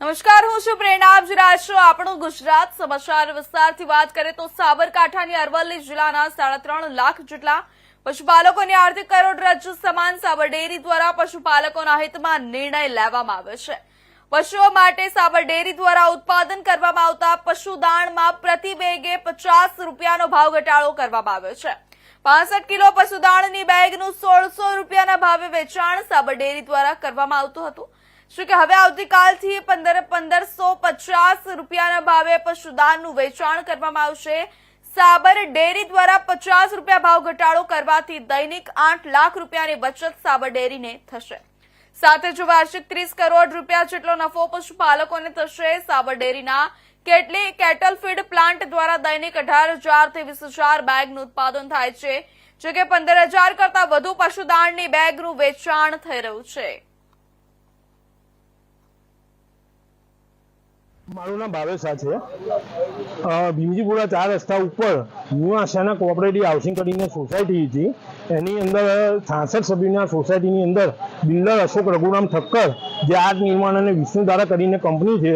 નમસ્કાર, હું છું પ્રેરણા. આપ જોઈ આપણું ગુજરાત સમાચાર. વિસ્તારથી વાત કરીએ તો સાબરકાંઠાની અરવલ્લી જિલ્લાના સાડા ત્રણ લાખ જેટલા પશુપાલકોની આર્થિક કરોડરજ્જુ સમાન સાબર ડેરી દ્વારા પશુપાલકોના હિતમાં નિર્ણય લેવામાં આવ્યો છે. પશુઓ માટે સાબર ડેરી દ્વારા ઉત્પાદન કરવામાં આવતા પશુદાણમાં પ્રતિ બેગે પચાસ રૂપિયાનો ભાવ ઘટાડો કરવામાં આવ્યો છે. પાસઠ કિલો પશુદાણની બેગનું સોળસો રૂપિયાના ભાવે વેચાણ સાબર ડેરી દ્વારા કરવામાં આવતું હતું. શું કે હવે આવતીકાલથી પંદર પંદરસો પચાસ રૂપિયાના ભાવે પશુદાનનું વેચાણ કરવામાં આવશે. સાબર ડેરી દ્વારા પચાસ રૂપિયા ભાવ ઘટાડો કરવાથી દૈનિક આઠ લાખ રૂપિયાની બચત સાબર ડેરીને થશે. સાથે જો વાર્ષિક ત્રીસ કરોડ રૂપિયા જેટલો નફો પશુપાલકોને થશે. સાબર ડેરીના કેટલી કેટલ ફીડ પ્લાન્ટ દ્વારા દૈનિક અઢાર હજારથી વીસ હજાર બેગનું ઉત્પાદન થાય છે. જો કે પંદર હજાર કરતા વધુ પશુદાણની બેગનું વેચાણ થઈ રહ્યું છે. મારું નામ ભાવેશા છે. ભીમજીપુરા ચાર રસ્તા ઉપર ન્યૂ આશાના કોઓપરેટિવ હાઉસિંગ કરીને સોસાયટી હતી. એની અંદર છાસઠ સભ્યોની સોસાયટીની અંદર બિલ્ડર અશોક રઘુરામ ઠક્કર, જે આર્ટ નિર્માણ અને વિષ્ણુધારા કરીને કંપની છે,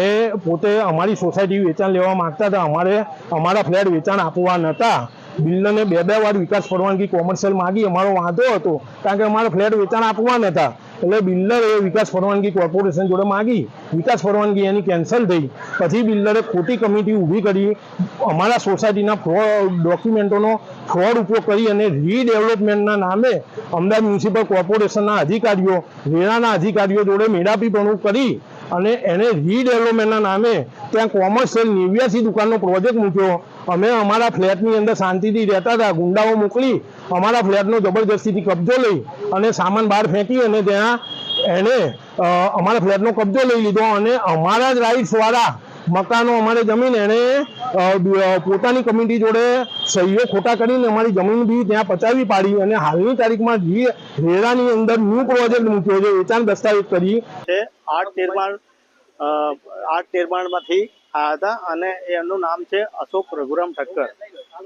એ પોતે અમારી સોસાયટી વેચાણ લેવા માગતા હતા. અમારે અમારા ફ્લેટ વેચાણ આપવા નહોતા બિલ્ડરને બે બે વાર વિકાસ પરવાનગી કોમર્શિયલ માગી. અમારો વાંધો હતો, કારણ કે અમારે ફ્લેટ વેચાણ આપવા નહોતા એટલે બિલ્ડરે વિકાસ પરવાનગી કોર્પોરેશન જોડે માગી, વિકાસ પરવાનગી એની કેન્સલ થઈ. પછી બિલ્ડરે ખોટી કમિટી ઊભી કરી, અમારા સોસાયટીના ફ્રોડ ડોક્યુમેન્ટોનો ફ્રોડ ઉપયોગ કરી અને રીડેવલપમેન્ટના નામે અમદાવાદ મ્યુનિસિપલ કોર્પોરેશનના અધિકારીઓ, વેરાના અધિકારીઓ જોડે મેળાપીપણું કરી અને એને રીડેવલપમેન્ટના નામે ત્યાં કોમર્શિયલ નેવ્યાસી દુકાનનો પ્રોજેક્ટ મૂક્યો. અમે અમારા ફ્લેટની અંદર શાંતિથી રહેતા હતા ગુંડાઓ મોકલી અમારા ફ્લેટનો જબરદસ્તીથી કબજો લઈ અને સામાન બહાર ફેંકી અને ત્યાં એને અમારા ફ્લેટનો કબજો લઈ લીધો અને અમારા જ રાઇટ્સ વાળા મકાનો અમારે જમીન અ, પોતાની કમિટી જોડે સહીઓ ખોટા કરીને અમારી જમીન બી ત્યાં પચાવી પાડી અને હાલની તારીખમાં જે રેરાની અંદર ન્યૂ પ્રોજેક્ટ મૂક્યો છે વેચાણ દસ્તાવેજ કરી. આર્ટ નિર્માણ આઠ નિર્માણમાંથી હતા અને એમનું નામ છે અશોક રઘુરામ ઠક્કર.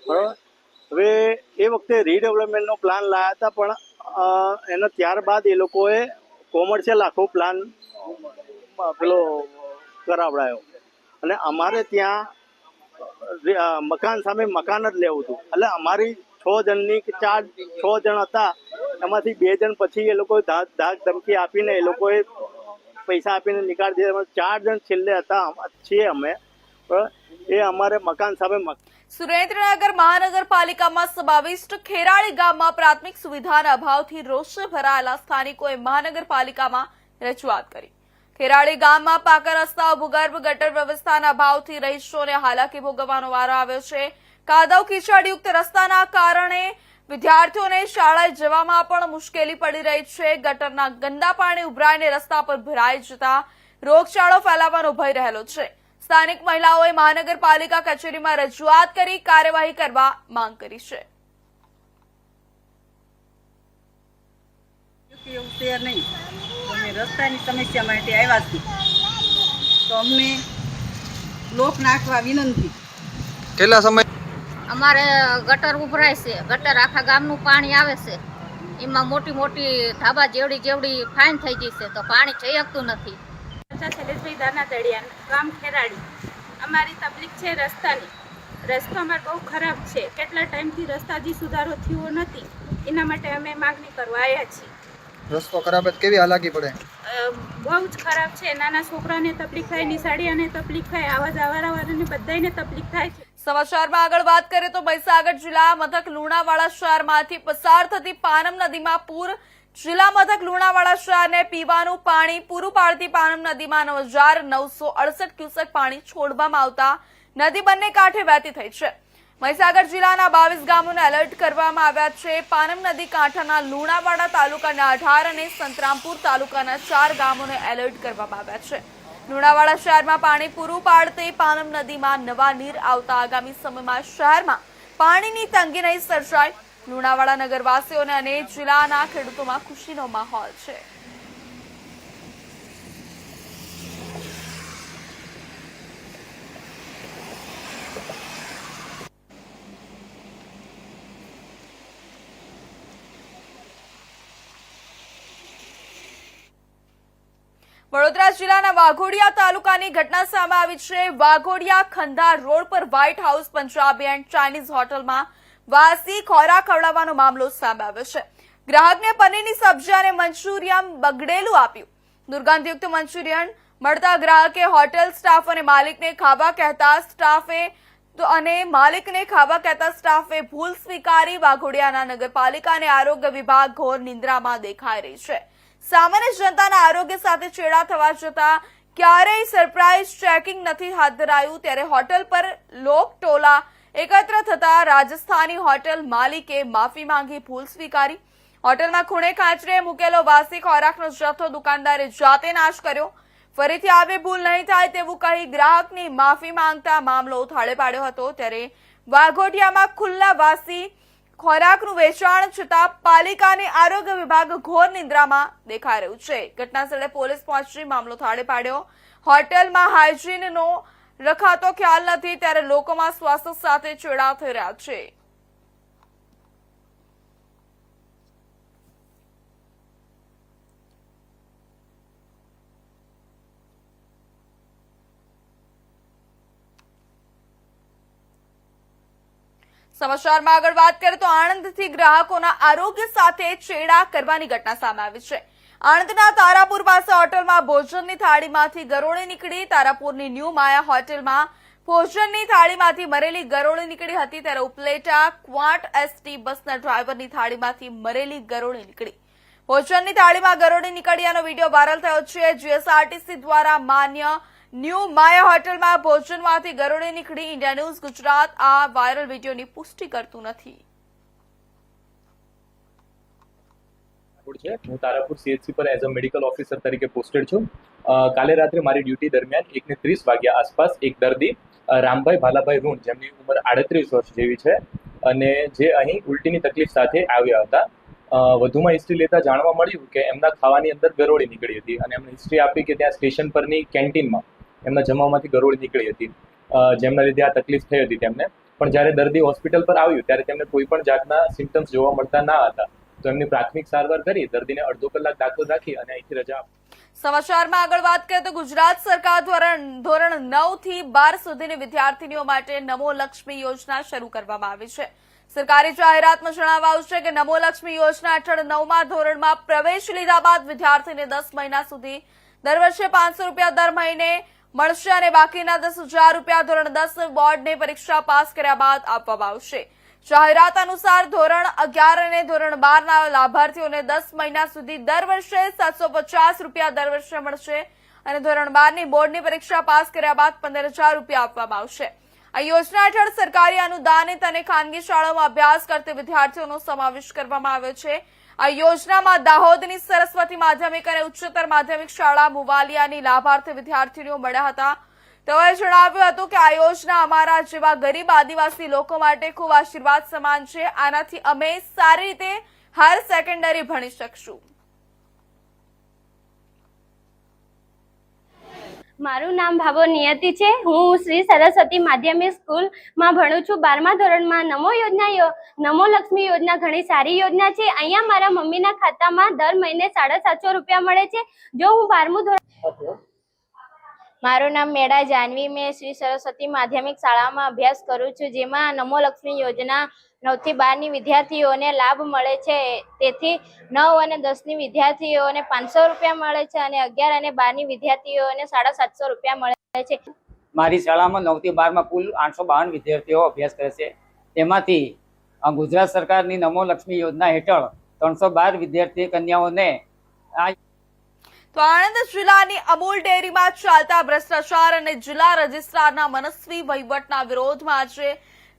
બરાબર? હવે એ વખતે રીડેવલપમેન્ટનો પ્લાન લાવ્યા હતા, પણ એનો ત્યારબાદ એ લોકોએ કોમર્શિયલ આખો પ્લાન પેલો કરાવડાયો. અને અમારે ત્યાં મકાન સામે મકાન જ લેવું હતું. એટલે અમારી છ જણની ચાર, છ જણ હતા, એમાંથી બે જણ પછી એ લોકોએ ધાક ધમકી આપીને એ લોકોએ પૈસા આપીને નીકાળી દીધા. અમે ચાર જણ છેલ્લે હતા છીએ અમે? એ અમારે મકાન સામે સુરેન્દ્રનગર મહાનગરપાલિકામાં સમાવિષ્ટ ખેરાળી ગામમાં પ્રાથમિક સુવિધાના અભાવથી રોષે ભરાયેલા સ્થાનિકોએ મહાનગરપાલિકામાં રજૂઆત કરી. ખેરાળી ગામમાં પાકા રસ્તાઓ, ભૂગર્ભ ગટર વ્યવસ્થાના અભાવથી રહીશોને હાલાકી ભોગવવાનો વારો આવ્યો છે. કાદવ કીચડયુક્ત રસ્તાના કારણે વિદ્યાર્થીઓને શાળાએ જવામાં પણ મુશ્કેલી પડી રહી છે. ગટરના ગંદા પાણી ઉભરાઈને રસ્તા પર ભરાઈ જતા રોગચાળો ફેલાવાનો ભય રહેલો છે. સ્થાનિક મહિલાઓએ મહાનગરપાલિકા કચેરીમાં રજૂઆત કરી કાર્યવાહી કરવા માંગ કરી છે. એવું છે નહીં અમે રસ્તાની સમસ્યા માટે આવ્યા છીએ. તો અમને લોક નાખવા વિનંતી. કેટલા સમય અમારે ગટર ઉભરાય છે. ગટર આખા ગામનું પાણી આવે છે. એમાં મોટી મોટી ધાબા જેવડી જેવડી ફાઇન થઈ ગઈ છે. તો પાણી જઈ શકતું નથી શૈલેષભાઈ દાના તળિયા ગામ ખેરાડી. અમારી તકલીફ છે રસ્તાની. રસ્તો અમારો બહુ ખરાબ છે. કેટલા ટાઈમથી રસ્તા હજી સુધારો થયો નથી. એના માટે અમે માગણી કરવા આવ્યા છીએ. રસ્તો ખરાબ જ કેવી હાલાકી પડે? બહુ જ ખરાબ છે. નાના છોકરાને તકલીફ થાય નિશાળીઓને તકલીફ થાય આવા જવાવાળાને બધાને તકલીફ થાય છે. સમાચારમાં આગળ વાત કરીએ તો મહીસાગર જિલ્લા મથક લુણાવાડા શહેરમાંથી પસાર થતી પાનમ નદીમાં પૂર. જિલ્લા મથક લુણાવાડા શહેરને પીવાનું પાણી પૂરું પાડતી પાનમ નદીમાં નવ હજાર નવસો અડસઠ ક્યુસેક પાણી છોડવામાં આવતા નદી બંને કાંઠે વહેતી થઈ છે. મહીસાગર જિલ્લાના બાવીસ ગામોને એલર્ટ કરવામાં આવ્યા છે. પાનમ નદી કાંઠાના લુણાવાડા તાલુકાના અઢાર અને સંતરામપુર તાલુકાના ચાર ગામોને એલર્ટ કરવામાં આવ્યા છે. લુણાવાડા શહેરમાં પાણી પૂરું પાડતી પાનમ નદીમાં નવા નીર આવતા આગામી સમયમાં શહેરમાં પાણીની તંગી નહીં સર્જાય. લુણાવાડા નગરવાસીઓને અને જિલ્લાના ખેડૂતોમાં ખુશીનો માહોલ છે. વડોદરા જિલ્લાના વાઘોડિયા તાલુકાની ઘટના સામે આવી છે. વાઘોડિયા ખંધાર રોડ પર white house Punjabi and Chinese હોટલમાં વાસી ખોરાક ખવડાવવાનો મામલો સામે આવ્યો છે. ગ્રાહકને પનીરની સબ્જી અને મંચુરિયન બગડેલું આપ્યું. દુર્ગંધયુક્ત મંચુરિયન મળતા ગ્રાહકે હોટેલ સ્ટાફ અને માલિકને ખાવા કહેતા સ્ટાફે તો અને માલિકને ખાવા કહેતા સ્ટાફે ભૂલ સ્વીકારી વાઘોડિયાના નગરપાલિકા અને આરોગ્ય વિભાગ ઘોર નિંદ્રામાં દેખાઈ રહી છે. સામાન્ય જનતાના આરોગ્ય સાથે છેડા થવા જતા ક્યારેય સરપ્રાઇઝ ચેકિંગ નથી હાથ ધરાયું. ત્યારે હોટલ પર લોક ટોલા એકત્ર થતા રાજસ્થાની હોટેલ માલિકે માફી માંગી, ભૂલ સ્વીકારી. હોટલમાં ખૂણે કાચરે મૂકેલો વાસી ખોરાકનો જથ્થો દુકાનદારે જાતે નાશ કર્યો. ફરીથી આવી ભૂલ નહીં થાય તેવું કહી ગ્રાહકની માફી માંગતા મામલો થાળે પાડ્યો હતો. ત્યારે વાઘોડિયામાં ખુલ્લા વાસી ખોરાકનું વેચાણ છતાં પાલિકાની આરોગ્ય વિભાગ ઘોર નિંદ્રામાં દેખાઈ રહ્યું છે. ઘટના સ્થળે પોલીસ પહોંચી મામલો થાળે પાડ્યો. હોટેલમાં હાઇજીનનો રખાતો ખ્યાલ નથી, ત્યારે લોકોમાં સ્વાસ્થ્ય સાથે ચેડા થઈ રહ્યા છે. સમાચારમાં આગળ વાત કરીએ તો આણંદથી ગ્રાહકોના આરોગ્ય સાથે છેડા કરવાની ઘટના સામે આવી છે. આણંદના તારાપુર પાસે હોટલમાં ભોજનની થાળીમાંથી ગરોળી નીકળી. તારાપુરની ન્યૂ માયા હોટેલમાં ભોજનની થાળીમાંથી મરેલી ગરોળી નીકળી હતી. ત્યારે ઉપલેટા ક્વાટ એસટી બસના ડ્રાઈવરની થાળીમાંથી મરેલી ગરોળી નીકળી. ભોજનની થાળીમાં ગરોળી નીકળ્યાનો વીડિયો વાયરલ થયો છે. જીએસઆરટીસી દ્વારા માન્ય ન્યૂ માયા હોટલમાં ભોજનમાંથી ગરોળી નીકળી ઇન્ડિયા ન્યૂઝ ગુજરાત. આ વાયરલ વિડીયોની પુષ્ટિ કરતું નથી. હું તારાપુર સીએચસી પર એઝ અ મેડિકલ ઓફિસર તરીકે પોસ્ટેડ છું. કાલે રાત્રે મારી ડ્યુટી દરમિયાન એકને ત્રીસ વાગ્યા આસપાસ એક દર્દી રામભાઈ ભાલાભાઈ રૂણ જેમની ઉંમર આડત્રીસ વર્ષ જેવી છે, અને જે અહીં ઉલટીની તકલીફ સાથે આવ્યા હતા. વધુમાં હિસ્ટ્રી લેતા જાણવા મળ્યું કે એમના ખાવાની અંદર ગરોળી નીકળી હતી અને એમને હિસ્ટ્રી આપી કે ત્યાં સ્ટેશન પરની કેન્ટીનમાં એમના જમવામાંથી ગરોળી નીકળી હતી. જેમના લીધે આ તકલીફ થઈ હતી તેમને. પણ જ્યારે દર્દી હોસ્પિટલ પર આવ્યું, ત્યારે તેમને કોઈ પણ જાતના સિમ્ટમ્સ જોવા મળતા ના હતા. તો એમની પ્રાથમિક સારવાર કરી, દર્દીને અડધો કલાક દાખલ રાખી અને અહીંથી રજા આપી. સમાચારમાં આગળ વાત કરીએ તો ગુજરાત સરકાર દ્વારા ધોરણ નવથી બાર સુધીની વિદ્યાર્થીનીઓ માટે નમો લક્ષ્મી યોજના શરૂ કરવામાં આવી છે. સરકારી જાહેરાતમાં જણાવાયું છે કે નમો લક્ષ્મી યોજના હેઠળ નવમા ધોરણમાં પ્રવેશ લીધા બાદ વિદ્યાર્થીને દસ મહિના સુધી દર વર્ષે પાંચસો રૂપિયા દર મહિને મળશે અને બાકીના દસ હજાર રૂપિયા ધોરણ દસ બોર્ડની પરીક્ષા પાસ કર્યા બાદ આપવામાં આવશે. જાહેરાત અનુસાર ધોરણ અગિયાર અને ધોરણ બારના લાભાર્થીઓને દસ મહિના સુધી દર વર્ષે સાતસો પચાસ રૂપિયા દર વર્ષે મળશે અને ધોરણ બારની બોર્ડની પરીક્ષા પાસ કર્યા બાદ પંદર હજાર રૂપિયા આપવામાં આવશે. આ યોજના હેઠળ સરકારી અનુદાનિત અને ખાનગી શાળાઓમાં અભ્યાસ કરતી વિદ્યાર્થીઓનો સમાવેશ કરવામાં આવ્યો છે. આ યોજનામાં દાહોદની સરસ્વતી માધ્યમિક અને ઉચ્ચતર માધ્યમિક શાળા મુવાલિયાની લાભાર્થી વિદ્યાર્થીનીઓ મળ્યા હતા. તેઓએ જણાવ્યું હતું કે આ યોજના અમારા જેવા ગરીબ આદિવાસી લોકો માટે ખૂબ આશીર્વાદ સમાન છે. આનાથી અમે સારી રીતે હાયર સેકન્ડરી ભણી શકશું. મારું નામ ભાવો નિયતિ છે. હું શ્રી સરસ્વતી માધ્યમિક સ્કૂલમાં ભણું છું. બારમા ધોરણમાં નમો યોજના નમો લક્ષ્મી યોજના ઘણી સારી યોજના છે. અહીંયા મારા મમ્મીના ખાતામાં દર મહિને સાડા સાતસો રૂપિયા મળે છે. જો હું બારમું ધોરણ મારું નામ મેડા જાનવી. મેં શ્રી સરસ્વતી માધ્યમિક શાળામાં અભ્યાસ કરું છું, જેમાં નમો લક્ષ્મી યોજના નવથી બારની વિદ્યાર્થીઓને લાભ મળે છે. તેથી નવ અને દસની વિદ્યાર્થીઓને પાંચસો રૂપિયા મળે છે અને અગિયાર અને બારની વિદ્યાર્થીઓને સાડા સાતસો રૂપિયા મળે છે. મારી શાળામાં નવથી બારમાં કુલ આઠસો બાવન વિદ્યાર્થીઓ અભ્યાસ કરે છે. તેમાંથી ગુજરાત સરકારની નમો લક્ષ્મી યોજના હેઠળ ત્રણસો બાર વિદ્યાર્થી કન્યાઓને આ તો આણંદ જિલ્લાની અમૂલ ડેરીમાં ચાલતા ભ્રષ્ટાચાર અને જિલ્લા રજિસ્ટ્રારના મનસ્વી વહીવટના વિરોધમાં આજે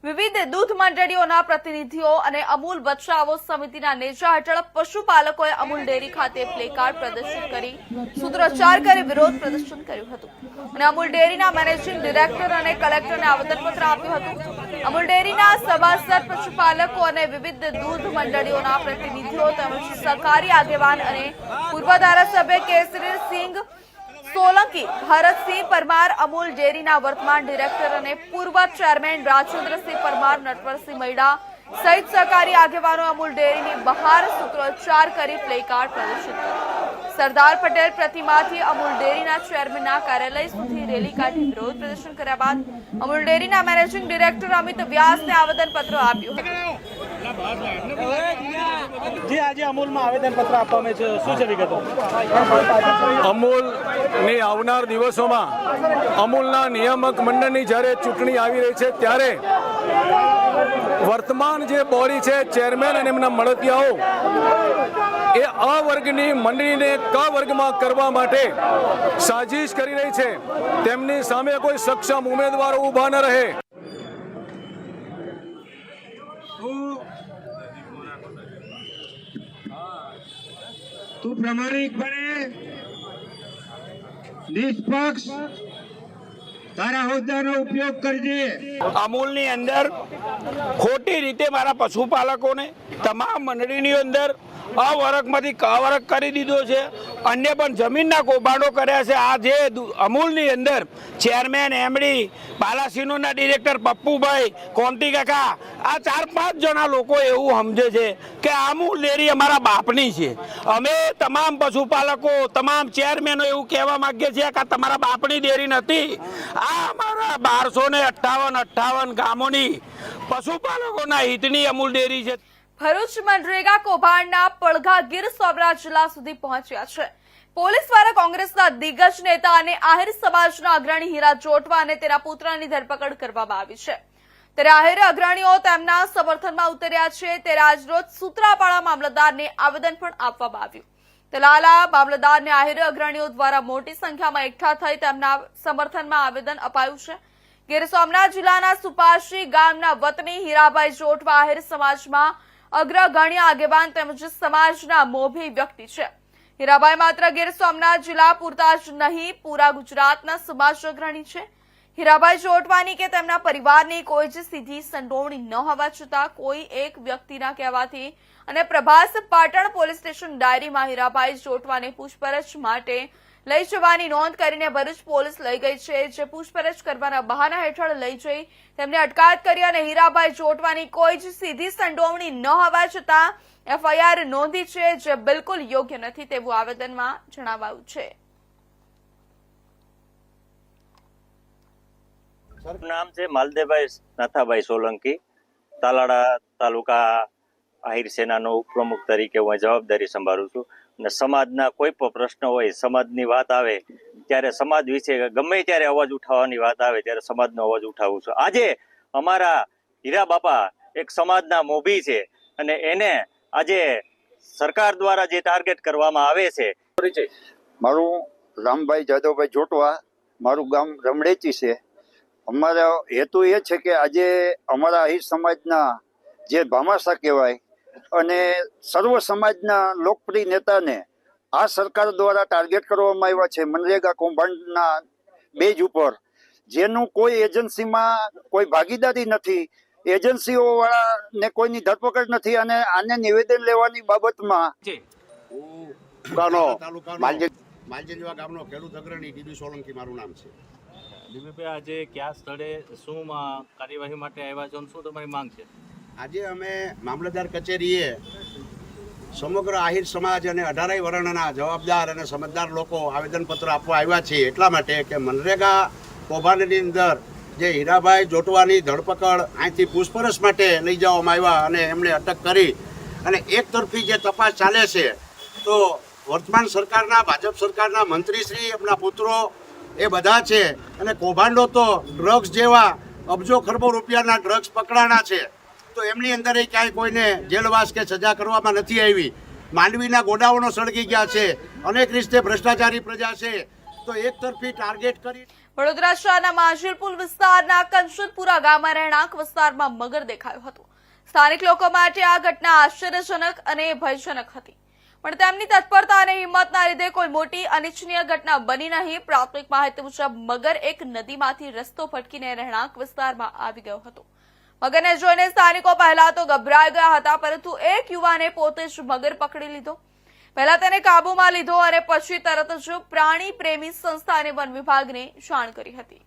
વિવિધ દૂધ મંડળીઓના પ્રતિનિધિઓ અને અમૂલ બચાવો સમિતિના નેજા હેઠળ પશુપાલકોએ અમૂલ ડેરી ખાતે પ્લેકાર્ડ પ્રદર્શન કરી, સૂત્રોચ્ચાર કરી, વિરોધ પ્રદર્શન કર્યું હતું. અને અમૂલ ડેરીના મેનેજિંગ ડિરેક્ટર અને કલેક્ટરને આવેદનપત્ર આપ્યું હતું. અમૂલ ડેરીના સભાસદ, પશુપાલકો અને વિવિધ દૂધ મંડળીઓના પ્રતિનિધિઓ તેમજ સરકારી આગેવાન અને પૂર્વ ધારાસભ્ય કેસરીસિંહ સોલંકી, ભરતસિંહ પરમાર, અમૂલ ડેરીના વર્તમાન ડિરેક્ટર અને પૂર્વ ચેરમેન રાજેન્દ્રસિંહ પરમાર, નટવરસિંહ મૈડા સહિત સહકારી આગેવાનો અમૂલ ડેરીની બહાર સૂત્રોચ્ચાર કરી પ્લેકાર્ડ પ્રદર્શિત સરદાર પટેલ પ્રતિમાથી અમૂલ ડેરીના ચેરમેનના કાર્યાલય સુધી રેલી કાઢી વિરોધ પ્રદર્શન કર્યા બાદ અમૂલ ડેરીના મેનેજિંગ ડિરેક્ટર અમિત વ્યાસને આવેદનપત્ર આપ્યું જે આજે અમૂલમાં આવેદનપત્ર આપવામાં છે, શું છે વિગતો? અમૂલની આવનાર દિવસોમાં અમૂલના નિયામક મંડળની જ્યારે ચૂંટણી આવી રહી છે, ત્યારે વર્તમાન જે બોડી છે, ચેરમેન અને એમના મળતિયાઓ, એ અ વર્ગની મંડળીને ક વર્ગમાં કરવા માટે સાજિશ કરી રહી છે? તેમની સામે કોઈ સક્ષમ ઉમેદવારો ઊભા ન રહે. તું પ્રમાણિકપણે નિષ્પક્ષ. તારા હોદ્દાનો ઉપયોગ કરજે. અમૂલની અંદર ખોટી રીતે મારા પશુપાલકોને, તમામ મંડળીની અંદર અવરકમાંથી કવરક કરી દીધો છે. અન્ય પણ જમીનના કૌભાંડો કર્યા છે. આ જે અમૂલની અંદર ચેરમેન એમડી બાલાસિનોના ડિરેક્ટર પપ્પુભાઈ કોન્ટી કાકા, આ ચાર પાંચ જણા લોકો એવું સમજે છે કે આ અમૂલ ડેરી અમારા બાપની છે. અમે તમામ પશુપાલકો, તમામ ચેરમેનો એવું કહેવા માગીએ છીએ કે આ તમારા બાપની ડેરી નથી. આ અમારા બારસો ને અઠ્ઠાવન અઠ્ઠાવન ગામોની પશુપાલકોના હિતની અમૂલ ડેરી છે. ભરૂચ મનરેગા કૌભાંડના પડઘા ગીર સોમનાથ જિલ્લા સુધી પહોંચ્યા છે. પોલીસ દ્વારા કોંગ્રેસના દિગ્ગજ નેતા અને આહિર સમાજના અગ્રણી હીરા ચોટવા અને તેના પુત્રની ધરપકડ કરવામાં આવી છે. ત્યારે આહિર અગ્રણીઓ તેમના સમર્થનમાં ઉતર્યા છે. ત્યારે આજરોજ સૂત્રાપાડા મામલતદારને આવેદન પણ આપવામાં આવ્યું. તલાલા મામલતદારને આહિર અગ્રણીઓ દ્વારા મોટી સંખ્યામાં એકઠા થઈ તેમના સમર્થનમાં આવેદન અપાયું છે. ગીર સોમનાથ જિલ્લાના સુપાશી ગામના વતની હીરાભાઈ જોટવા આહિર સમાજમાં અગ્રગણ્ય આગેવાન તેમજ સમાજના મોભી વ્યક્તિ છે. હીરાભાઈ માત્ર ગીર સોમનાથ જિલ્લા પૂરતા જ નહીં, પૂરા ગુજરાતના સમાજ અગ્રણી છે. હીરાભાઈ જોટવાની કે તેમના પરિવારની કોઈ જ સીધી સંડોવણી ન હોવા છતાં કોઈ એક વ્યક્તિના કહેવાથી અને પ્રભાસ પાટણ પોલીસ સ્ટેશન ડાયરીમાં હીરાભાઈ જોટવાને પૂછપરછ માટે લઈ જવાની નોંધ કરીને ભરૂચ પોલીસ લઈ ગઈ છે, જે પૂછપરછ કરવાના બહાના હેઠળ લઈ જઈ. તેમને અટકાયત કરી અને હીરાભાઈ ચોટવાની કોઈ જ સીધી સંડોવણી ન હોવા છતાં એફઆઈઆર નોંધી છે, જે બિલકુલ યોગ્ય નથી તેવું આવેદનમાં જણાવાયું છે. નામ છે માલદેભાઈ નાથાભાઈ સોલંકી. તાલાડા તાલુકા આહિર સેનાનો ઉપપ્રમુખ તરીકે હું જવાબદારી સંભાળું છું. અને સમાજના કોઈ પણ પ્રશ્ન હોય, સમાજની વાત આવે, ત્યારે સમાજ વિશે ગમે ત્યારે અવાજ ઉઠાવવાની વાત આવે, ત્યારે સમાજનો અવાજ ઉઠાવું છું. આજે અમારા હીરા બાપા એક સમાજના મોભી છે અને એને આજે સરકાર દ્વારા જે ટાર્ગેટ કરવામાં આવે છે મારું રામભાઈ જાદવભાઈ જોટવા, મારું ગામ રમડેચી છે. અમારો હેતુ એ છે કે આજે અમારા આહિર સમાજના જે ભામાસા કહેવાય અને સર્વ સમાજના લોકપ્રિય નેતાને આ સરકાર દ્વારા ટાર્ગેટ કરવામાં આવ્યા છે મનરેગા કૌભાંડના બેજ ઉપર. જેનું કોઈ એજન્સીમાં કોઈ ભાગીદારી નથી. એજન્સીઓ વાળાને કોઈની ધરપકડ નથી અને આને નિવેદન લેવાની બાબતમાં માલજેલીવા ગામનો ખેડૂત અગ્રણી ડીબી સોલંકી મારું નામ છે. દિલીપભાઈ આજે કયા સ્થળે શું કાર્યવાહી માટે આવ્યા છો શું તમારી માંગ છે? આજે અમે મામલતદાર કચેરીએ સમગ્ર આહિર સમાજ અને અઢારેય વર્ણના જવાબદાર અને સમજદાર લોકો આવેદનપત્ર આપવા આવ્યા છે એટલા માટે કે મનરેગા કૌભાંડની અંદર જે હીરાભાઈ જોટવાની ધરપકડ અહીંથી પૂછપરછ માટે લઈ જવામાં આવ્યા અને એમણે અટક કરી અને એક તરફી જે તપાસ ચાલે છે, તો વર્તમાન સરકારના, ભાજપ સરકારના મંત્રીશ્રી, એમના પુત્રો એ બધા છે અને કૌભાંડો તો ડ્રગ્સ જેવા અબજો ખરબો રૂપિયાના ડ્રગ્સ પકડાણા છે. તો એમની અંદર ક્યાંય કોઈને જેલવાસ કે સજા કરવામાં નથી આવી. માંડવીના ગોડાઓનો સળગી ગયા છે. અનેક રીતે ભ્રષ્ટાચારી પ્રજા છે. તો એક તરફી ટાર્ગેટ કરી વડોદરા શહેરના માંજલપુર વિસ્તારના કંચનપુરા ગામમાં રહેણાંક વિસ્તારમાં મગર દેખાયો હતો. સ્થાનિક લોકો માટે આ ઘટના આશ્ચર્યજનક અને ભયજનક હતી. પણ તેમની તત્પરતા અને હિંમતના લીધે કોઈ મોટી અનિચ્છનીય ઘટના બની નહીં. પ્રાથમિક માહિતી મુજબ મગર એક નદીમાંથી રસ્તો ફટકીને રહેણાંક વિસ્તારમાં આવી ગયો હતો. મગરને જોઈને સ્થાનિકો પહેલા તો ગભરાઈ ગયા હતા, પરંતુ એક યુવાને પોતે જ મગર પકડી લીધો. પહેલા તેને કાબુમાં લીધો અને પછી તરત જ પ્રાણી પ્રેમી સંસ્થા અને વન વિભાગને જાણ કરી હતી.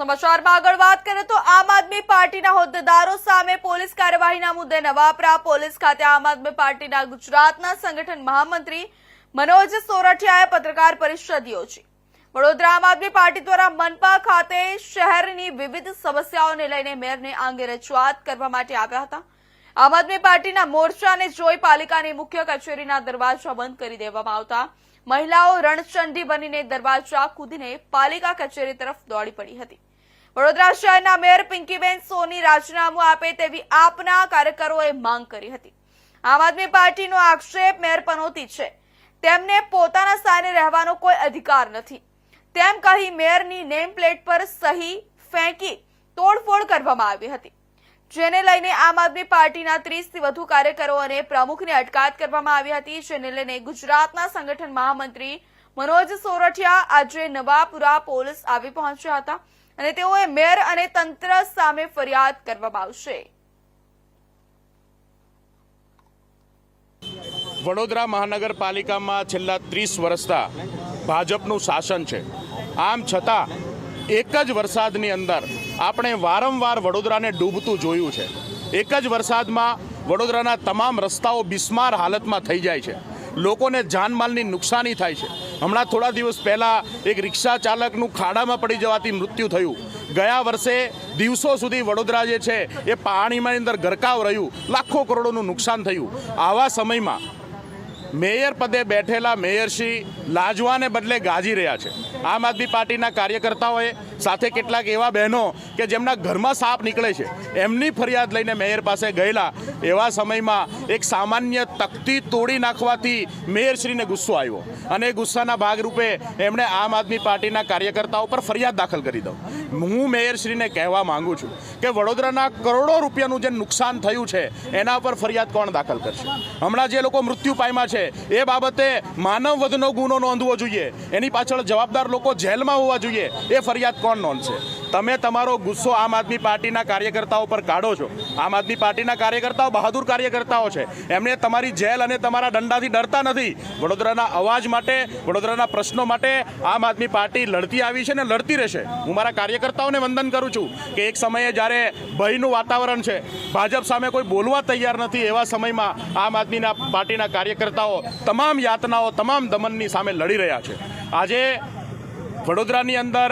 સમાચારમાં આગળ વાત કરીએ તો આમ આદમી પાર્ટીના હોદ્દેદારો સામે પોલીસ કાર્યવાહીના મુદ્દે નવાપરા પોલીસ ખાતે આમ આદમી પાર્ટીના ગુજરાતના સંગઠન મહામંત્રી મનોજ સોરઠિયાએ પત્રકાર પરિષદ યોજી. વડોદરા આમ આદમી પાર્ટી દ્વારા મનપા ખાતે શહેરની વિવિધ સમસ્યાઓને લઈને મેયરને આ અંગે રજૂઆત કરવા માટે આવ્યા હતા. આમ આદમી પાર્ટીના મોરચાને જોઈ પાલિકાની મુખ્ય કચેરીના દરવાજા બંધ કરી દેવામાં આવતા. મહિલાઓ રણચંડી બનીને દરવાજા કૂદીને પાલિકા કચેરી તરફ દોડી પડી હતી. વડોદરા શહેરના મેયર પિંકીબેન સોની રાજીનામું આપે તેવી આપના કાર્યકરોએ માંગ કરી હતી. આમ આદમી પાર્ટીનો આક્ષેપ મેયર પનોતી છે. તેમને પોતાના સ્થાને રહેવાનો કોઈ અધિકાર નથી. તેમ કહી મેયરની નેમ પ્લેટ પર સહી ફેંકી તોડફોડ કરવામાં આવી હતી. જેને લઈને આમ આદમી પાર્ટીના ત્રીસથી વધુ કાર્યકરો અને પ્રમુખની અટકાયત કરવામાં આવી હતી, જેને લઈને ગુજરાતના સંગઠન મહામંત્રી મનોજ સોરઠિયા આજે નવાપુરા પોલીસ આવી પહોંચ્યા હતા અને તેઓએ મેયર અને તંત્ર સામે ફરિયાદ કરવામાં આવશે. વડોદરા મહાનગરપાલિકામાં છેલ્લા ત્રીસ વર્ષતા ભાજપનું શાસન છે. આમ છતાં, એક જ વરસાદની અંદર આપણે વારંવાર વડોદરાને ડૂબતું જોયું છે. એક જ વરસાદમાં વડોદરાના તમામ રસ્તાઓ બિસ્માર હાલતમાં થઈ જાય છે. લોકોને જાનમાલની નુકસાની થાય છે. હમણાં થોડા દિવસ પહેલાં એક રિક્ષા ચાલકનું ખાડામાં પડી જવાથી મૃત્યુ થયું. ગયા વર્ષે દિવસો સુધી વડોદરા જે છે, એ પાણીમાં અંદર ગરકાવ રહ્યું. લાખો કરોડોનું નુકસાન થયું. આવા સમયમાં મેયર પદે બેઠેલા મેયરશ્રી લાજવાને બદલે ગાજી રહ્યા છે. આમ આદમી પાર્ટીના કાર્યકર્તાઓએ સાથે કેટલાક એવા બહેનો કે જેમના ઘરમાં સાપ નીકળે છે, એમની ફરિયાદ લઈને મેયર પાસે ગયેલા એવા સમયમાં એક સામાન્ય તકતી તોડી નાખવાથી મેયરશ્રીને ગુસ્સો આવ્યો. અને એ ગુસ્સાના ભાગરૂપે એમણે આમ આદમી પાર્ટીના કાર્યકર્તાઓ પર ફરિયાદ દાખલ કરી દઉં. હું મેયરશ્રીને કહેવા માંગુ છું કે વડોદરાના કરોડો રૂપિયાનું જે નુકસાન થયું છે, એના પર ફરિયાદ કોણ દાખલ કરશે? હમણાં જે લોકો મૃત્યુ પામ્યા છે એ બાબતે માનવ વધનો ગુનો નોંધવો જોઈએ. એની પાછળ જવાબદાર લોકો જેલમાં હોવા જોઈએ. એ ફરિયાદ કોણ નોંધશે? તમે તમારો ગુસ્સો આમ આદમી પાર્ટીના કાર્યકર્તાઓ પર કાઢો છો. આમ આદમી પાર્ટીના કાર્યકર્તાઓ બહાદુર કાર્યકર્તાઓ છે. એમને તમારી જેલ અને તમારા દંડાથી ડરતા નથી. વડોદરાના અવાજ માટે, વડોદરાના પ્રશ્નો માટે આમ આદમી પાર્ટી લડતી આવી છે ને લડતી રહેશે. હું મારા કાર્યકર્તાઓને વંદન કરું છું કે એક સમયે જ્યારે ભયનું વાતાવરણ છે, ભાજપ સામે કોઈ બોલવા તૈયાર નથી એવા સમયમાં આમ આદમીના પાર્ટીના કાર્યકર્તાઓ તમામ યાતનાઓ, તમામ દમનની સામે લડી રહ્યા છે. આજે વડોદરાની અંદર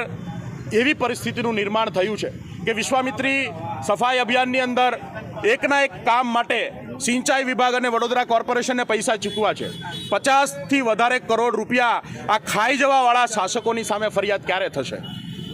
એવી પરિસ્થિતિનું નિર્માણ થયું છે કે વિશ્વામિત્રી સફાઈ અભિયાનની અંદર એકના એક કામ માટે સિંચાઈ વિભાગ અને વડોદરા કોર્પોરેશનને પૈસા ચૂકવા છે. પચાસથી વધારે કરોડ રૂપિયા આ ખાઈ જવાવાળા શાસકોની સામે ફરિયાદ ક્યારે થશે?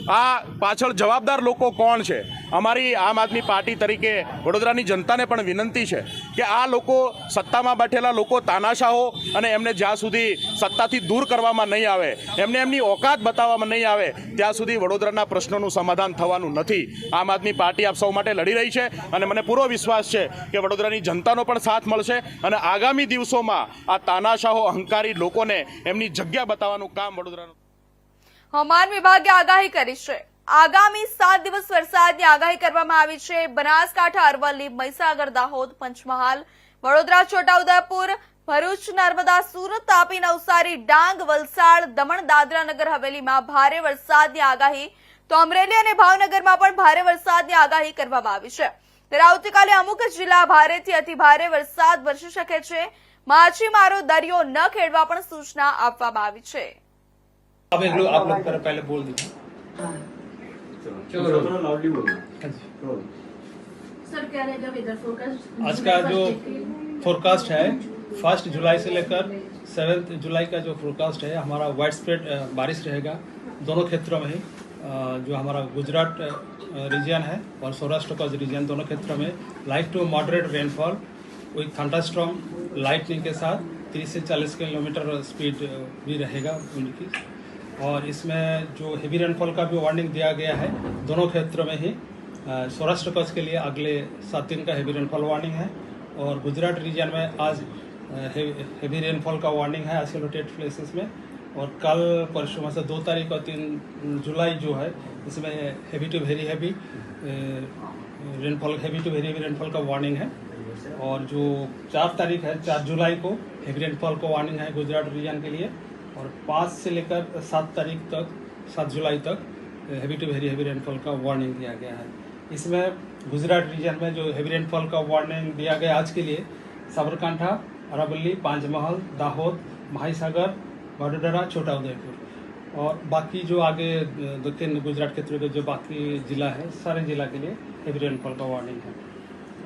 આ પાછળ જવાબદાર લોકો કોણ છે? અમારી આમ આદમી પાર્ટી તરીકે વડોદરાની જનતાને પણ વિનંતી છે કે આ લોકો સત્તામાં બેઠેલા લોકો તાનાશાહો અને એમને જ્યાં સુધી સત્તાથી દૂર કરવામાં નહીં આવે, એમને એમની ઓકાત બતાવવામાં નહીં આવે, ત્યાં સુધી વડોદરાના પ્રશ્નોનું સમાધાન થવાનું નથી. આમ આદમી પાર્ટી આપ સૌ માટે લડી રહી છે અને મને પૂરો વિશ્વાસ છે કે વડોદરાની જનતાનો પણ સાથ મળશે અને આગામી દિવસોમાં આ તાનાશાહો અહંકારી લોકોને એમની જગ્યા બતાવવાનું કામ વડોદરાનું હવામાન વિભાગે આગાહી કરી છે. આગામી સાત દિવસ વરસાદની આગાહી કરવામાં આવી છે બનાસકાંઠા અરવલ્લી મહીસાગર દાહોદ પંચમહાલ વડોદરા છોટાઉદેપુર ભરૂચ નર્મદા સુરત તાપી નવસારી ડાંગ વલસાડ દમણ દાદરા નગર હવેલીમાં ભારે વરસાદની આગાહી તો અમરેલી અને ભાવનગરમાં પણ ભારે વરસાદની આગાહી કરવામાં આવી છે ત્યારે આવતીકાલે અમુક જિલ્લા ભારેથી અતિ ભારે વરસાદ વરસી શકે છે માછીમારો દરિયો ન ખેડવા પણ સૂચના આપવામાં આવી છે अब एक लोग आप लोग पहले पहले बोल दीजिए सर क्या रहेगा वेदर फोरकास्ट आज का जो फोरकास्ट है फ़र्स्ट जुलाई से लेकर सेवेंथ जुलाई का जो फोरकास्ट है हमारा वाइड स्प्रेड बारिश रहेगा। दोनों क्षेत्रों में ही जो हमारा गुजरात रीजन है और सौराष्ट्र का रीजन दोनों क्षेत्रों में light to moderate rainfall with thunderstorm lightning के साथ 30 से 40 किलोमीटर स्पीड भी रहेगा उनकी। और इसमें जो हेवी रेनफॉल का भी वार्निंग दिया गया है, दोनों क्षेत्रों में ही सौराष्ट्र कच्छ के लिए अगले सात दिन का हेवी रेनफॉल वार्निंग है और गुजरात रीजन में आज हेवी रेनफॉल का वार्निंग है आइसोलेटेड प्लेसेस में और कल परसों मतलब दो तारीख और तीन जुलाई जो है, इसमें heavy to very heavy rainfall heavy to very heavy rainfall का वार्निंग है और जो चार तारीख है, चार जुलाई को हेवी रेनफॉल का वार्निंग है गुजरात रीजन के लिए। और पाँच से लेकर सात तारीख तक, सात जुलाई तक heavy to very heavy rainfall का वार्निंग दिया गया है। इसमें गुजरात रीजन में जो हैवी रेनफॉल का वार्निंग दिया गया आज के लिए, साबरकांठा, अरावली, पांचमहल, दाहोद, महासागर वडोदरा छोटा उदयपुर और बाकी जो आगे दक्षिण गुजरात क्षेत्र के जो बाकी जिला है, सारे जिला के लिए हैवी रेनफॉल का वार्निंग है।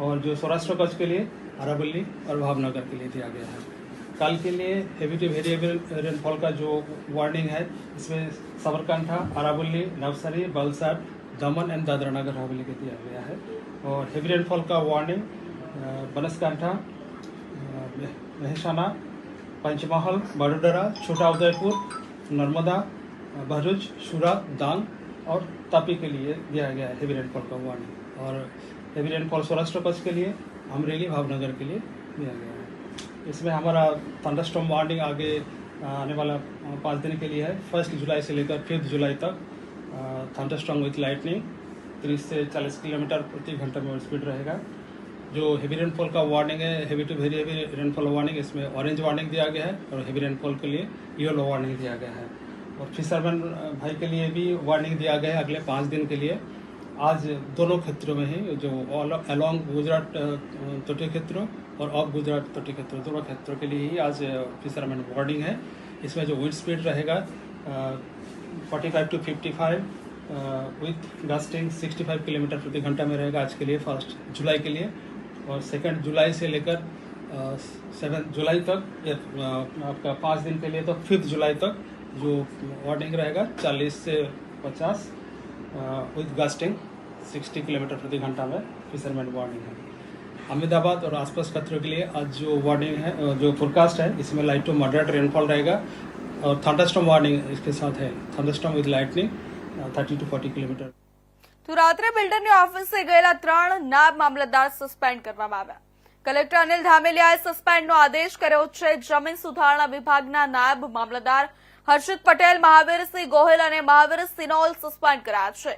और जो सौराष्ट्र कच्छ के लिए, अरावली और भावनगर के लिए दिया गया है। कल के लिए heavy to very heavy rainfall का जो वार्निंग है, इसमें साबरकांठा अरावली नवसारी वलसाड दमन एंड दादरा नगर हवेली के दिया गया है। और हेवी रेनफॉल का वार्निंग बनासकांठा मह- महेसाना पंचमहल बड़ोडरा छोटा उदयपुर नर्मदा भरूच सूरत डांग और तापी के लिए दिया गया है हेवी रेनफॉल का वार्निंग और हेवी रेनफॉल सौराष्ट्र के लिए अमरेली भावनगर के लिए दिया गया है। इसमें हमारा थंडरस्टॉर्म वार्निंग आगे आने वाला पाँच दिन के लिए है। फ़र्स्ट जुलाई से लेकर फिफ्थ जुलाई तक थंडरस्टॉर्म विथ लाइटनिंग तीस से चालीस किलोमीटर प्रति घंटे में स्पीड रहेगा। जो हेवी रेनफॉल का वार्निंग है heavy to very heavy rainfall warning इसमें ऑरेंज वार्निंग दिया गया है और हेवी रेनफॉल के लिए येलो वार्निंग दिया गया है। और फिशरमैन भाई के लिए भी वार्निंग दिया गया है अगले पाँच दिन के लिए। आज दोनों क्षेत्रों में ही, जो अलॉन्ग गुजरात तटीय क्षेत्रों और ऑफ़ गुजरात तटीय क्षेत्रों दोनों क्षेत्रों के लिए ही आज फिशरमैन वार्निंग है। इसमें जो विंड स्पीड रहेगा forty five to fifty five with gusting sixty five kilometre प्रति घंटा में रहेगा आज के लिए फ़र्स्ट जुलाई के लिए। और सेकेंड जुलाई से लेकर सेवन जुलाई तक या, आपका पाँच दिन के लिए तो फिफ्थ जुलाई तक जो वार्निंग रहेगा चालीस से पचास विथ गास्टिंग सिक्सटी किलोमीटर प्रति घंटा में फिशरमैन वार्निंग है। अहमदाबाद और आसपास क्षेत्रों के लिए आज जो वार्निंग है अ, जो फोरकास्ट है इसमें लाइट टू मॉडरेट रेनफॉल रहेगा और थंडरस्टॉर्म वार्निंग इसके साथ है thunderstorm with lightning thirty to forty kilometre તો રાત્રે બિલ્ડરની ઓફિસે ગયેલા ત્રણ નાયબ મામલતદાર સસ્પેન્ડ કરવામાં આવ્યા કલેક્ટર અનિલ ધામેલિયાએ સસ્પેન્ડનો આદેશ કર્યો છે જમીન સુધારણા વિભાગના નાયબ મામલતદાર હર્ષિત પટેલ મહાવીરસિંહ ગોહિલ અને મહાવીર સિનોલ સસ્પેન્ડ કરાયા છે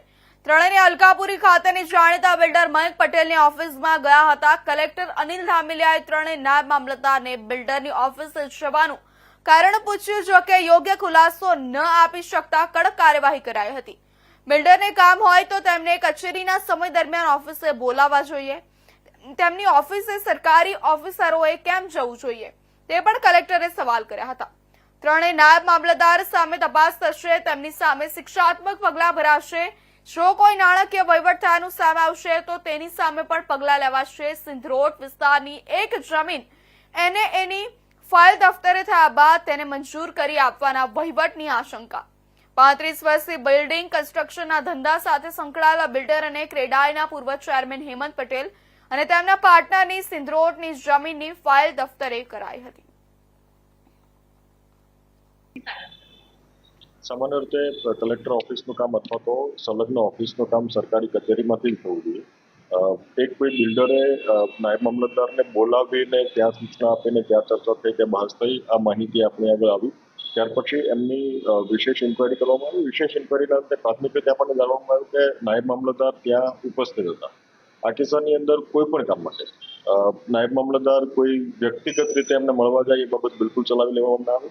ત્રણેયને અલકાપુરી ખાતેની જાણીતા બિલ્ડર મયંક પટેલની ઓફિસમાં ગયા હતા. કલેક્ટર અનિલ ધામેલિયાએ ત્રણેય નાયબ મામલતદારને બિલ્ડરની ઓફિસે જવાનું કારણ પૂછ્યું જો કે યોગ્ય ખુલાસો ન આપી શકતા કડક કાર્યવાહી કરાઈ હતી. બિલ્ડરને કામ હોય તો તેમને કચેરીના સમય દરમિયાન ઓફિસે બોલાવવા જોઈએ. તેમની ઓફિસે સરકારી ઓફિસરોએ કેમ જવું જોઈએ? તે પણ કલેક્ટરે સવાલ કર્યા હતા. ત્રણેય નાયબ મામલતદાર સામે તપાસ થશે, તેમની સામે શિક્ષાત્મક પગલાં ભરાશે જો કોઈ નાણાકીય વહીવટ થયાનું સામે આવશે, તો તેની સામે પણ પગલાં લેવાશે. સિંધરોડ વિસ્તારની એક જમીન એને એની ફાઇલ દફતરે થયા બાદ તેને મંજૂર કરી આપવાના વહીવટની આશંકા. પાંત્રીસ વર્ષથી બિલ્ડિંગ કન્સ્ટ્રક્શનના ધંધા સાથે સંકળાયેલા બિલ્ડર અને ક્રેડાઈના પૂર્વ ચેરમેન હેમંત પટેલ અને તેમના પાર્ટનરની સિંધરોડની જમીનની ફાઇલ દફતરે કરાઈ હતી. સામાન્ય રીતે કલેક્ટર ઓફિસનું કામ અથવા તો સંલગ્ન ઓફિસનું કામ સરકારી કચેરીમાંથી જ થવું જોઈએ. એક કોઈ બિલ્ડરે નાયબ મામલતદારને બોલાવીને ત્યાં સૂચના આપીને ત્યાં ચર્ચા થઈ, ત્યાં બહાર થઈ, આ માહિતી આપણી આગળ આવી. ત્યાર પછી એમની વિશેષ ઇન્કવાયરી કરવામાં આવી. વિશેષ ઇન્કવાયરીના અંતે પ્રાથમિક રીતે આપણને જાણવામાં આવ્યું કે નાયબ મામલતદાર ત્યાં ઉપસ્થિત હતા. આ કિસ્સાની અંદર કોઈ પણ કામ માટે. નાયબ મામલતદાર કોઈ વ્યક્તિગત રીતે એમને મળવા જાય એ બાબત બિલકુલ ચલાવી લેવામાં આવે.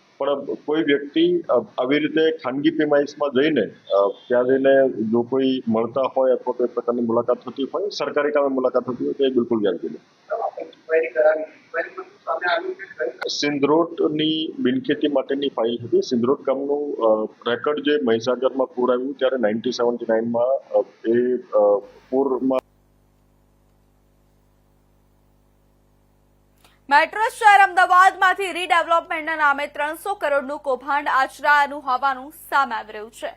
પણ કોઈ વ્યક્તિ આવી રીતે ખાનગી પ્રિમાઇસમાં જઈને ત્યાં જઈને જો કોઈ મળતા હોય અથવા કોઈ પ્રકારની મુલાકાત થતી હોય, સરકારી કામે મુલાકાત થતી હોય, તો એ બિલકુલ વ્યાજબી નથી સિંધરોટની બિનખેતી માટેની ફાઇલ હતી. સિંધરોટ ગામનું રેકર્ડ જે મહીસાગરમાં પૂર આવ્યું ત્યારે નાઇન્ટી સેવન્ટી નાઇનમાં એ પૂરમાં મેટ્રો શહેર અમદાવાદમાંથી રીડેવલપમેન્ટના નામે ત્રણસો કરોડનું કૌભાંડ આચરાયાનું હોવાનું સામે આવી રહ્યું છે.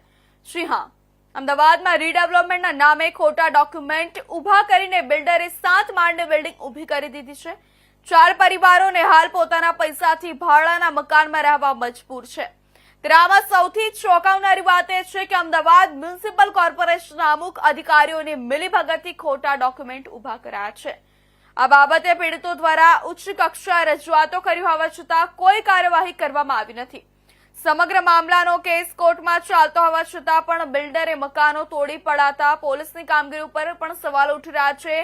શ્રી હા, અમદાવાદમાં રીડેવલપમેન્ટના નામે ખોટા ડોક્યુમેન્ટ ઊભા કરીને બિલ્ડરે સાત માળની બિલ્ડિંગ ઊભી કરી દીધી છે. ચાર પરિવારોને હાલ પોતાના પૈસાથી ભાડાના મકાનમાં રહેવા મજબૂર છે. તેમાં સૌથી ચોંકાવનારી વાત એ છે કે અમદાવાદ મ્યુનિસિપલ કોર્પોરેશનના અમુક અધિકારીઓને મિલીભગતથી ખોટા ડોક્યુમેન્ટ ઊભા કરાયા છે. આ બાબતે પીડિતો દ્વારા ઉચ્ચ કક્ષાએ રજૂઆતો કરી હોવા છતાં કોઈ કાર્યવાહી કરવામાં આવી નથી. સમગ્ર મામલાનો કેસ કોર્ટમાં ચાલતો હોવા છતાં પણ બિલ્ડરે મકાનો તોડી પડાતા પોલીસની કામગીરી ઉપર પણ સવાલ ઉઠી રહ્યા છે.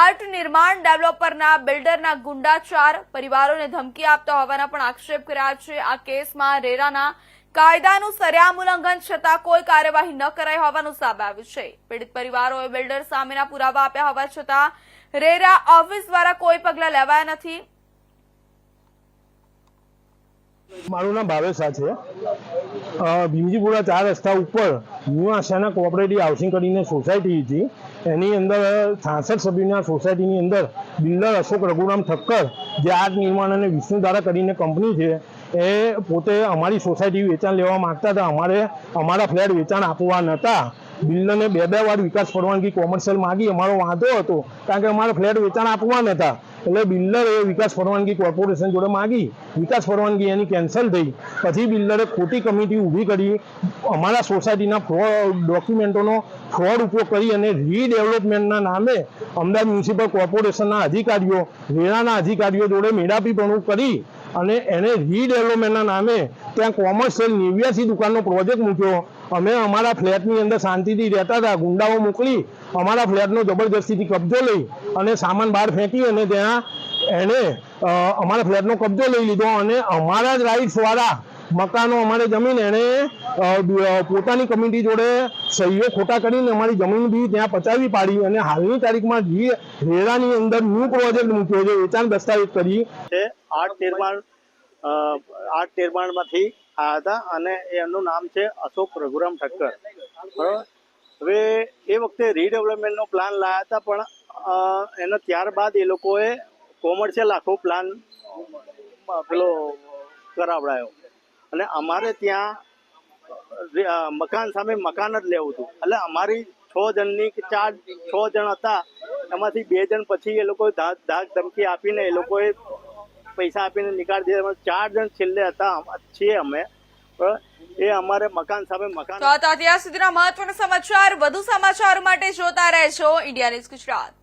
આર્ટ નિર્માણ ડેવલપરના બિલ્ડરના ગુંડાચાર પરિવારોને ધમકી આપતા હોવાના પણ આક્ષેપ કર્યા છે. આ કેસમાં રેરાના કાયદાનું સરેઆમ ઉલ્લંઘન છતાં કોઈ કાર્યવાહી ન કરાઈ હોવાનું સામે આવ્યું છે. પીડિત પરિવારોએ બિલ્ડર સામેના પુરાવા આપ્યા હોવા છતાં રેરા ઓફિસ દ્વારા કોઈ પગલાં લેવાયા નથી. મારું નામ ભાવેશા છે. ભીમજીપુરા ચાર રસ્તા ઉપર ન્યૂ આશાના કોઓપરેટિવ હાઉસિંગ કરીને સોસાયટી હતી. એની અંદર છાસઠ સભ્યોની સોસાયટીની અંદર બિલ્ડર અશોક રઘુરામ ઠક્કર, જે આર્ટ નિર્માણ અને વિષ્ણુધારા કરીને કંપની છે, એ પોતે અમારી સોસાયટી વેચાણ લેવા માગતા હતા. અમારે અમારા ફ્લેટ વેચાણ આપવા નહોતા. બિલ્ડરને બે બે વાર વિકાસ પરવાનગી કોમર્શિયલ માગી અમારો વાંધો હતો. કારણ કે અમારે ફ્લેટ વેચાણ આપવાના હતા. એટલે બિલ્ડર એ વિકાસ પરવાનગી કોર્પોરેશન જોડે માગી. વિકાસ પરવાનગી એની કેન્સલ થઈ. પછી બિલ્ડરે ખોટી કમિટી ઊભી કરી. અમારા સોસાયટીના ફ્રોડ ડોક્યુમેન્ટોનો ફ્રોડ ઉપયોગ કરી અને રીડેવલપમેન્ટના નામે અમદાવાદ મ્યુનિસિપલ કોર્પોરેશનના અધિકારીઓ, વેરાના અધિકારીઓ જોડે મેળાપીપણું કરી અને એને રીડેવલપમેન્ટના નામે ત્યાં કોમર્શિયલ નેવ્યાસી દુકાનનો પ્રોજેક્ટ મૂક્યો. અમે અમારા ફ્લેટની અંદર શાંતિથી રહેતા હતા ગુંડાઓ મોકલી અમારા ફ્લેટનો જબરજસ્તીથી કબજો લઈ અને સામાન બહાર ફેંકી અને ત્યાં એને અમારા ફ્લેટનો કબજો લઈ લીધો અને અમારા જ રાઇટ્સ વાળા મકાનો અમારે જમીન અ, પોતાની કમિટી જોડે સહીઓ ખોટા કરીને અમારી જમીન બી ત્યાં પચાવી પાડી અને હાલની તારીખમાં જે રેરાની અંદર ન્યૂ પ્રોજેક્ટ મૂક્યો છે વેચાણ દસ્તાવેજ કરી. આર્ટ નિર્માણ આઠ નિર્માણમાંથી આવ્યા હતા અને એમનું નામ છે અશોક રઘુરામ ઠક્કર. બરાબર? હવે એ વખતે રીડેવલપમેન્ટનો પ્લાન લાવ્યા હતા, પણ એના ત્યારબાદ એ લોકોએ કોમર્શિયલ આખો પ્લાન પેલો કરાવડાયો. અને અમારે ત્યાં મકાન સામે મકાન જ લેવું હતું. એટલે અમારી છ જણની કે ચાર, છ જણ હતા, એમાંથી બે જણ પછી એ લોકોએ ધાક ધાક ધમકી આપીને એ લોકોએ પૈસા આપીને નીકાળી દીધા. ચાર જણ છેલ્લે હતા. છીએ અમે. એ અમારે મકાન સામે મકાન તો અત્યાર સુધીના મહત્વના સમાચાર. વધુ સમાચાર માટે જોતા રહેશો. India news Gujarat.